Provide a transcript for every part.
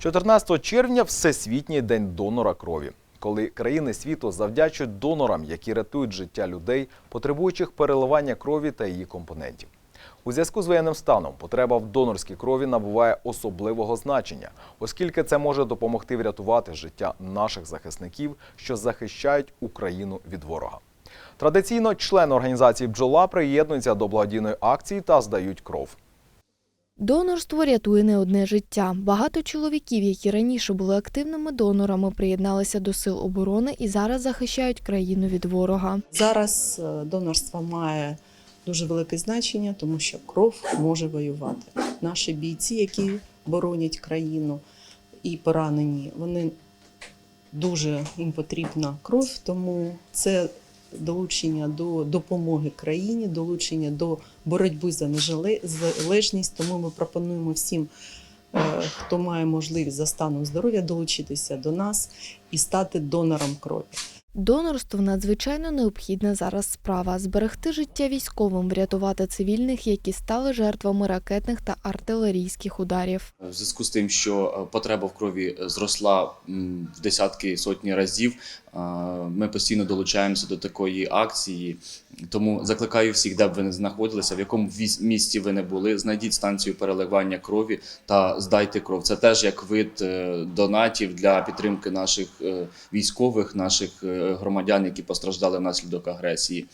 14 червня Всесвітній день донора крові, коли країни світу завдячують донорам, які рятують життя людей, потребуючих переливання крові та її компонентів. У зв'язку з воєнним станом потреба в донорській крові набуває особливого значення, оскільки це може допомогти врятувати життя наших захисників, що захищають Україну від ворога. Традиційно члени організації бджола приєднуються до благодійної акції та здають кров. Донорство рятує не одне життя. Багато чоловіків, які раніше були активними донорами, приєдналися до сил оборони і зараз захищають країну від ворога. Зараз е, донорство має дуже велике значення, тому що кров може воювати. Наші бійці, які боронять країну і поранені, вони дуже їм потрібна кров, тому це долучення до допомоги країні, долучення до боротьби за незалежність. Тому ми пропонуємо всім, е, хто має можливість за станом здоров'я, долучитися до нас і стати донором крові. Донорство надзвичайно необхідна зараз справа зберегти життя військовим, врятувати цивільних, які стали жертвами ракетних та артилерійських ударів. В зв'язку з тим, що е, потреба в крові зросла в десятки сотні разів, е, ми постійно долучаємося до такої акції. Тому закликаю всіх, де б ви не знаходилися, в якому місті ви не були, знайдіть станцію переливання крові та здайте кров. Це теж як вид е, донатів для підтримки наших е, військових, наших е, громадян, які постраждали внаслідок агресії.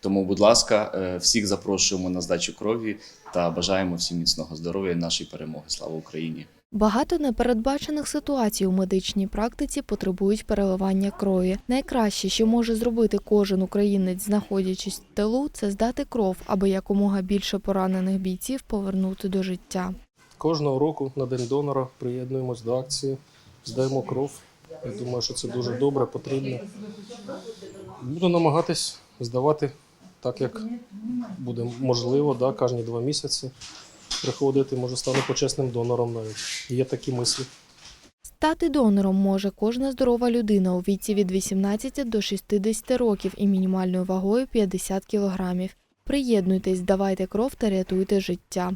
Тому, будь ласка, е, всіх запрошуємо на здачу крові та бажаємо всім міцного здоров'я і нашої перемоги. Слава Україні! Багато непередбачених ситуацій у медичній практиці потребують переливання крові. Найкраще, що може зробити кожен українець, знаходячись в тилу, це здати кров, аби якомога більше поранених бійців повернути до життя. Кожного року на День донора приєднуємось до акції, здаємо кров. Я думаю, що це дуже добре, потрібно. Буду намагатись здавати так, як буде можливо, да, кожні два місяці приходити, може стану почесним донором навіть. Є такі мислі. Стати донором може кожна здорова людина у віці від 18 до 60 років і мінімальною вагою 50 кілограмів. Приєднуйтесь, здавайте кров та рятуйте життя.